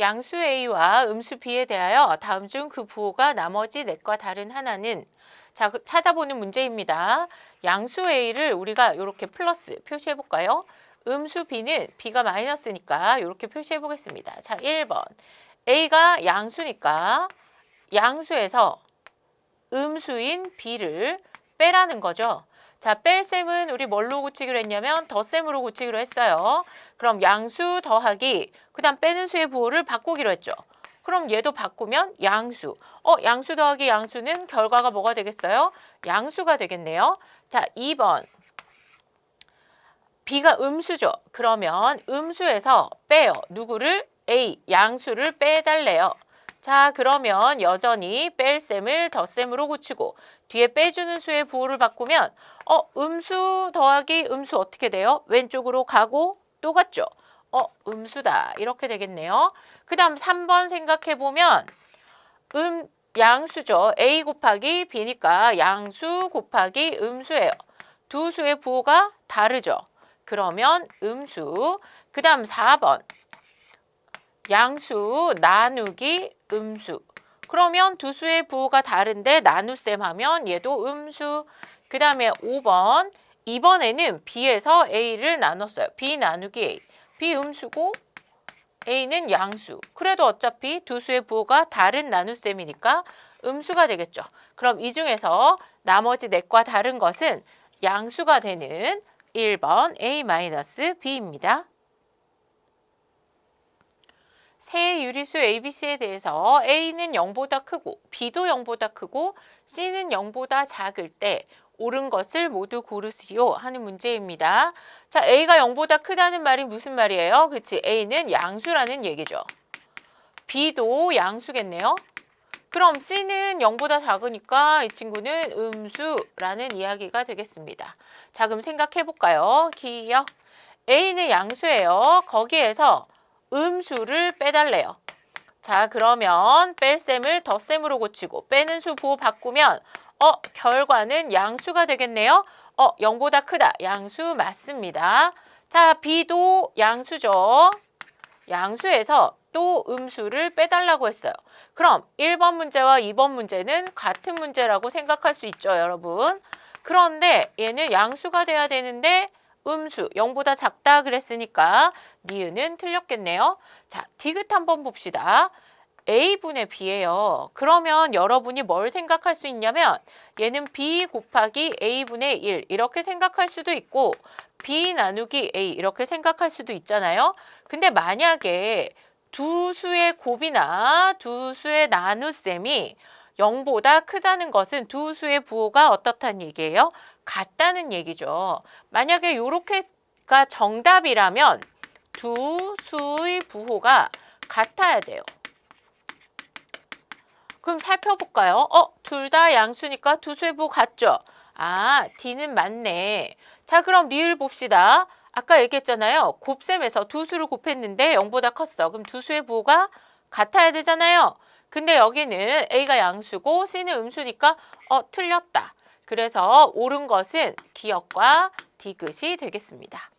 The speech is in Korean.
양수 A와 음수 B에 대하여 다음 중 그 부호가 나머지 넷과 다른 하나는 자, 그 찾아보는 문제입니다. 양수 A를 우리가 이렇게 플러스 표시해 볼까요? 음수 B는 B가 마이너스니까 이렇게 표시해 보겠습니다. 자, 1번. A가 양수니까 양수에서 음수인 B를 빼라는 거죠. 자, 뺄셈은 우리 뭘로 고치기로 했냐면 덧셈으로 고치기로 했어요. 그럼 양수 더하기 그 다음 빼는 수의 부호를 바꾸기로 했죠. 그럼 얘도 바꾸면 양수. 어, 양수 더하기 양수는 결과가 뭐가 되겠어요? 양수가 되겠네요. 자, 2번. B가 음수죠. 그러면 음수에서 빼요. 누구를? A, 양수를 빼달래요. 자, 그러면 여전히 뺄셈을 덧셈으로 고치고 뒤에 빼주는 수의 부호를 바꾸면 어, 음수 더하기 음수 어떻게 돼요? 왼쪽으로 가고 또 갔죠. 어, 음수다. 이렇게 되겠네요. 그 다음 3번 생각해 보면 음, 양수죠. A 곱하기 B니까 양수 곱하기 음수예요. 두 수의 부호가 다르죠. 그러면 음수. 그 다음 4번. 양수 나누기 음수. 그러면 두 수의 부호가 다른데 나눗셈 하면 얘도 음수. 그 다음에 5번. 이번에는 B에서 A를 나눴어요. B 나누기 A. B 음수고 A는 양수. 그래도 어차피 두 수의 부호가 다른 나눗셈이니까 음수가 되겠죠. 그럼 이 중에서 나머지 넷과 다른 것은 양수가 되는 1번 A-B입니다. 세 유리수 ABC에 대해서 A는 0보다 크고 B도 0보다 크고 C는 0보다 작을 때 옳은 것을 모두 고르시오 하는 문제입니다. 자, A가 0보다 크다는 말이 무슨 말이에요? 그렇지. A는 양수라는 얘기죠. B도 양수겠네요. 그럼 C는 0보다 작으니까 이 친구는 음수라는 이야기가 되겠습니다. 자, 그럼 생각해 볼까요? 기억. A는 양수예요. 거기에서 음수를 빼달래요. 자, 그러면 뺄셈을 덧셈으로 고치고 빼는 수 부호 바꾸면 어, 결과는 양수가 되겠네요. 어, 0보다 크다. 양수 맞습니다. 자, B도 양수죠. 양수에서 또 음수를 빼달라고 했어요. 그럼 1번 문제와 2번 문제는 같은 문제라고 생각할 수 있죠, 여러분. 그런데 얘는 양수가 돼야 되는데 음수 0보다 작다 그랬으니까 니은은 틀렸겠네요. 자, 디귿 한번 봅시다. A분의 B예요. 그러면 여러분이 뭘 생각할 수 있냐면 얘는 B 곱하기 A분의 1 이렇게 생각할 수도 있고 B 나누기 A 이렇게 생각할 수도 있잖아요. 근데 만약에 두 수의 곱이나 두 수의 나눗셈이 0보다 크다는 것은 두 수의 부호가 어떻다는 얘기예요? 같다는 얘기죠. 만약에 요렇게가 정답이라면 두 수의 부호가 같아야 돼요. 그럼 살펴볼까요? 어, 둘 다 양수니까 두 수의 부호 같죠? 아, D는 맞네. 자, 그럼 리을 봅시다. 아까 얘기했잖아요. 곱셈에서 두 수를 곱했는데 0보다 컸어. 그럼 두 수의 부호가 같아야 되잖아요. 근데 여기는 A가 양수고 C는 음수니까 어, 틀렸다. 그래서 옳은 것은 기역과 디귿이 되겠습니다.